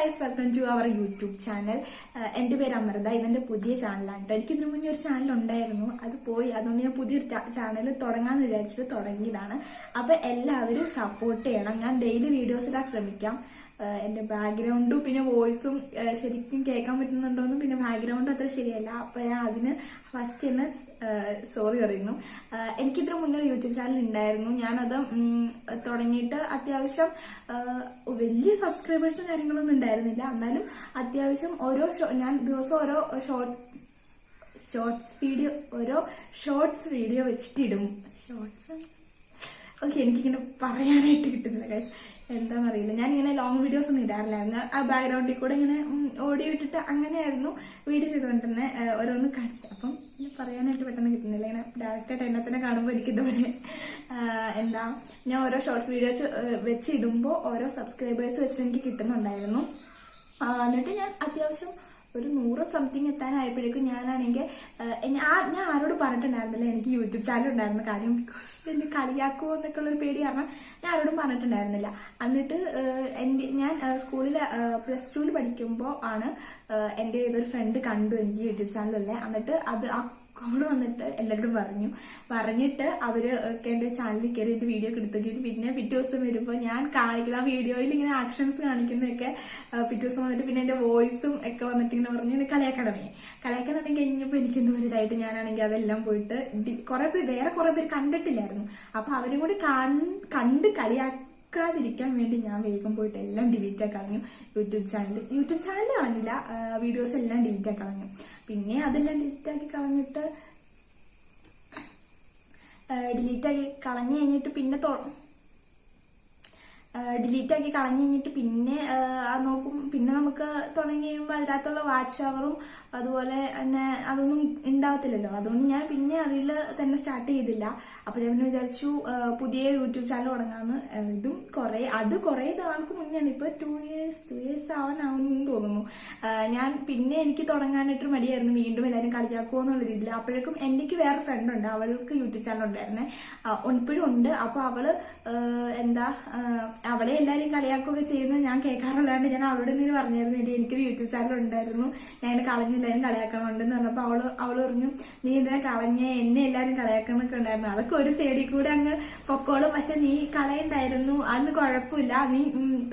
Guys welcome to our YouTube channel എന്റെ പേര് അമൃത. ഇതെന്റെ പുതിയ ചാനലാണ് കേട്ടോ എനിക്ക് ഇതിനു മുന്നേ ഒരു ചാനൽ ഉണ്ടായിരുന്നു. അത് പോയി. അതുകൊണ്ട് ഞാൻ പുതിയൊരു ചാനൽ തുടങ്ങാമെന്ന് വിചാരിച്ചിട്ട് തുടങ്ങിയതാണ്. അപ്പോൾ എല്ലാവരും സപ്പോർട്ട് ചെയ്യണം. ഞാൻ ഡെയിലി വീഡിയോസ് ഇടാൻ ശ്രമിക്കാം. എന്റെ ബാക്ക്ഗ്രൗണ്ടും പിന്നെ വോയിസും ശരിക്കും കേൾക്കാൻ പറ്റുന്നുണ്ടോന്നും പിന്നെ ബാക്ക്ഗ്രൗണ്ടും അത്ര ശരിയല്ല. അപ്പൊ ഞാൻ അതിന് ഫസ്റ്റ് തന്നെ സോറി പറയുന്നു. എനിക്ക് ഇത്ര മുന്നേ യൂട്യൂബ് ചാനൽ ഉണ്ടായിരുന്നു ഞാനത് തുടങ്ങിയിട്ട് അത്യാവശ്യം വലിയ സബ്സ്ക്രൈബേഴ്സും കാര്യങ്ങളൊന്നും ഉണ്ടായിരുന്നില്ല എന്നാലും അത്യാവശ്യം ഓരോ ഞാൻ ദിവസം ഓരോ ഷോർട്ട് ഷോർട്സ് വീഡിയോ ഓരോ ഷോർട്സ് വീഡിയോ വെച്ചിട്ടിടും. ഷോർട്സ് ഓക്കെ എനിക്കിങ്ങനെ പറയാനായിട്ട് കിട്ടുന്നില്ല ഗൈസ് എന്താണെന്നറിയില്ല ഞാൻ ഇങ്ങനെ ലോങ് വീഡിയോസ് ഒന്നും ഇടാറില്ലായിരുന്നു. ആ ബാക്ക്ഗ്രൗണ്ടിൽ കൂടെ ഇങ്ങനെ ഓഡിയോ അങ്ങനെയായിരുന്നു വീഡിയോ ചെയ്തുകൊണ്ടിരുന്നത് ഓരോന്ന് കാണിച്ചത് അപ്പം പറയാനായിട്ട് പെട്ടെന്ന് കിട്ടുന്നില്ല. ഇങ്ങനെ ഡയറക്റ്റായിട്ട് എന്നെ തന്നെ കാണുമ്പോൾ എനിക്കിതുപോലെ എന്താ ഞാൻ ഓരോ ഷോർട്സ് വീഡിയോസ് വെച്ചിടുമ്പോൾ ഓരോ സബ്സ്ക്രൈബേഴ്സ് വെച്ചിട്ട് എനിക്ക് കിട്ടുന്നുണ്ടായിരുന്നു. എന്നിട്ട് ഞാൻ അത്യാവശ്യം ഒരു നൂറ് സംതിങ് എത്താനായപ്പോഴേക്കും ഞാനാണെങ്കിൽ ഞാൻ ഞാൻ ആരോട് പറഞ്ഞിട്ടുണ്ടായിരുന്നില്ല? എനിക്ക് യൂട്യൂബ് ചാനൽ ഉണ്ടായിരുന്ന കാര്യം ബിക്കോസ് എന്നെ കളിയാക്കുമോ എന്നൊക്കെ ഉള്ളൊരു പേടി കാരണം ഞാൻ ആരോടും പറഞ്ഞിട്ടുണ്ടായിരുന്നില്ല. എന്നിട്ട് എന്റെ ഞാൻ സ്കൂളിൽ പ്ലസ് ടുവിൽ പഠിക്കുമ്പോൾ ആണ് എന്റെ ഏതൊരു ഫ്രണ്ട് കണ്ടു എനിക്ക് യൂട്യൂബ് ചാനലല്ലേ എന്നിട്ട് അത് ആ അവൾ വന്നിട്ട് എല്ലാവരോടും പറഞ്ഞു. പറഞ്ഞിട്ട് അവർ ഒക്കെ എന്റെ ചാനലിൽ കയറി എന്റെ വീഡിയോ ഒക്കെ എടുത്തിട്ട് പിന്നെ പിറ്റേ ദിവസം വരുമ്പോൾ ഞാൻ കാണിക്കുന്ന ആ വീഡിയോയിൽ ഇങ്ങനെ ആക്ഷൻസ് കാണിക്കുന്നതൊക്കെ പിറ്റേ ദിവസം വന്നിട്ട് പിന്നെ എന്റെ വോയിസും ഒക്കെ വന്നിട്ട് ഇങ്ങനെ പറഞ്ഞു "എന്നെ കളിയാക്കാൻ തുടങ്ങി കളിയാക്കാൻ തുടങ്ങി കഴിഞ്ഞപ്പോൾ എനിക്ക് വലുതായിട്ട് ഞാനാണെങ്കിൽ അതെല്ലാം പോയിട്ട് കുറെ പേര് വേറെ കുറെ പേര് കണ്ടിട്ടില്ലായിരുന്നു. അപ്പൊ അവരും കൂടി കണ്ട് കണ്ട് കളിയാക്കാതിരിക്കാൻ വേണ്ടി ഞാൻ വേഗം പോയിട്ട് എല്ലാം ഡിലീറ്റ് ആക്കി കളഞ്ഞു യൂട്യൂബ് ചാനൽ യൂട്യൂബ് ചാനൽ കളഞ്ഞില്ല വീഡിയോസ് എല്ലാം ഡിലീറ്റ് ആക്കി കളഞ്ഞു പിന്നെ അതെല്ലാം ഡിലീറ്റ് ആക്കി കളഞ്ഞിട്ട് ഡിലീറ്റ് ആക്കി കളഞ്ഞു കഴിഞ്ഞിട്ട് പിന്നെ ഡിലീറ്റ് ആക്കി കളഞ്ഞു കഴിഞ്ഞിട്ട് പിന്നെ നോക്കും. പിന്നെ നമുക്ക് തുടങ്ങി കഴിയുമ്പോൾ അതിനകത്തുള്ള വാച്ച് അവറും അതുപോലെ തന്നെ അതൊന്നും ഉണ്ടാവത്തില്ലല്ലോ. അതുകൊണ്ട് ഞാൻ പിന്നെ അതിൽ തന്നെ സ്റ്റാർട്ട് ചെയ്തില്ല. അപ്പൊ ഞാൻ പിന്നെ വിചാരിച്ചു പുതിയ യൂട്യൂബ് ചാനൽ തുടങ്ങാന്ന്. ഇതും കുറെ അത് കുറെ നാൾക്ക് മുന്നെയാണ്. ഇപ്പൊ ടു ഇയേഴ്സ് ടു ഇയേഴ്സ് ആവാനാവുന്നു തോന്നുന്നു. ഞാൻ പിന്നെ എനിക്ക് തുടങ്ങാനായിട്ടൊരു മടിയായിരുന്നു വീണ്ടും എല്ലാവരും കളിയാക്കുമോ എന്നുള്ള രീതിയിൽ. അപ്പോഴേക്കും എനിക്ക് വേറെ ഫ്രണ്ട് ഉണ്ട്. അവൾക്ക് യൂട്യൂബ് ചാനൽ ഉണ്ടായിരുന്നേ. ഇപ്പോഴും ഉണ്ട്. അപ്പൊ അവൾ എന്താ അവളെ എല്ലാവരും കളിയാക്കുകയൊക്കെ ചെയ്യുന്നത് ഞാൻ കേൾക്കാറുള്ളതുകൊണ്ട് ഞാൻ അവളോട് എന്തെങ്കിലും പറഞ്ഞായിരുന്നു. എടി എനിക്കൊരു യൂട്യൂബ് ചാനൽ ഉണ്ടായിരുന്നു. ഞാൻ ഇങ്ങനെ കളഞ്ഞില്ലാരും കളിയാക്കണമുണ്ടെന്ന് പറഞ്ഞപ്പോ അവൾ അവൾ പറഞ്ഞു നീ എന്തിനാ കളഞ്ഞേ? എന്നെ എല്ലാരും കളിയാക്കുന്നൊക്കെ ഉണ്ടായിരുന്നു. അതൊക്കെ ഒരു സൈഡിൽ കൂടെ അങ്ങ് പൊക്കോളും. പക്ഷെ നീ കളയണ്ടായിരുന്നു. അന്ന് കുഴപ്പമില്ല. നീ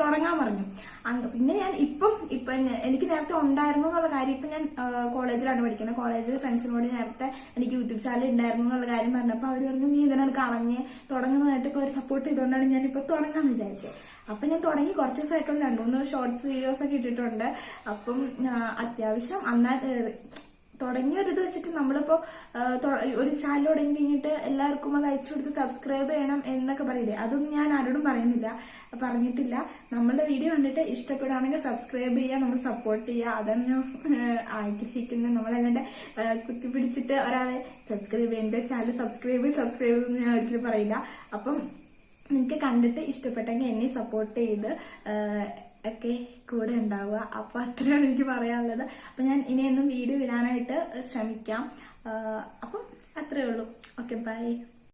തുടങ്ങാൻ പറഞ്ഞു. പിന്നെ ഞാൻ ഇപ്പം ഇപ്പൊ എനിക്ക് നേരത്തെ ഉണ്ടായിരുന്നു എന്നുള്ള കാര്യം ഇപ്പൊ ഞാൻ കോളേജിലാണ് പഠിക്കുന്നത്. കോളേജിൽ ഫ്രണ്ട്സിനോട് നേരത്തെ എനിക്ക് യൂട്യൂബ് ചാനൽ ഉണ്ടായിരുന്നു എന്നുള്ള കാര്യം പറഞ്ഞപ്പോൾ അവർ പറഞ്ഞു നീ ഇതിനാണ് കളഞ്ഞ് തുടങ്ങുന്നതായിട്ട് ഇപ്പൊ ഒരു സപ്പോർട്ട് ചെയ്തുകൊണ്ടാണ് ഞാൻ ഇപ്പൊ തുടങ്ങാന്ന് വിചാരിച്ചത് അപ്പൊ ഞാൻ തുടങ്ങി കുറച്ച് ദിവസമായിട്ടുള്ള. രണ്ടു മൂന്ന് ഷോർട്സ് വീഡിയോസ് ഒക്കെ ഇട്ടിട്ടുണ്ട്. അപ്പം അത്യാവശ്യം അന്നാ തുടങ്ങിയ ഒരു ഇത് വെച്ചിട്ട് നമ്മളിപ്പോ ഒരു ചാനൽ തുടങ്ങി കഴിഞ്ഞിട്ട് എല്ലാവർക്കും അത് അയച്ചു കൊടുത്ത് സബ്സ്ക്രൈബ് ചെയ്യണം എന്നൊക്കെ പറയില്ലേ? അതൊന്നും ഞാൻ ആരോടും പറയുന്നില്ല പറഞ്ഞിട്ടില്ല. നമ്മളുടെ വീഡിയോ കണ്ടിട്ട് ഇഷ്ടപ്പെടുകയാണെങ്കിൽ സബ്സ്ക്രൈബ് ചെയ്യുക നമ്മൾ സപ്പോർട്ട് ചെയ്യുക. അതന്നെ ഞാൻ ആഗ്രഹിക്കുന്നത് നമ്മളല്ലാണ്ട് കുത്തി കുത്തിപ്പിടിച്ചിട്ട് ഒരാളെ സബ്സ്ക്രൈബ് ചെയ്യേണ്ട ചാനൽ സബ്സ്ക്രൈബ് സബ്സ്ക്രൈബ് എന്ന് ഞാൻ ഒരിക്കലും പറയില്ല. അപ്പം നിങ്ങൾക്ക് കണ്ടിട്ട് ഇഷ്ടപ്പെട്ടെങ്കിൽ എന്നെ സപ്പോർട്ട് ചെയ്ത് ഒക്കെ കൂടെ ഉണ്ടാവുക. അപ്പൊ അത്രയാണ് എനിക്ക് പറയാനുള്ളത്. അപ്പൊ ഞാൻ ഇനിയൊന്നും വീഡിയോ ഇടാനായിട്ട് ശ്രമിക്കാം. അപ്പം അത്രേ ഉള്ളൂ. Okay bye.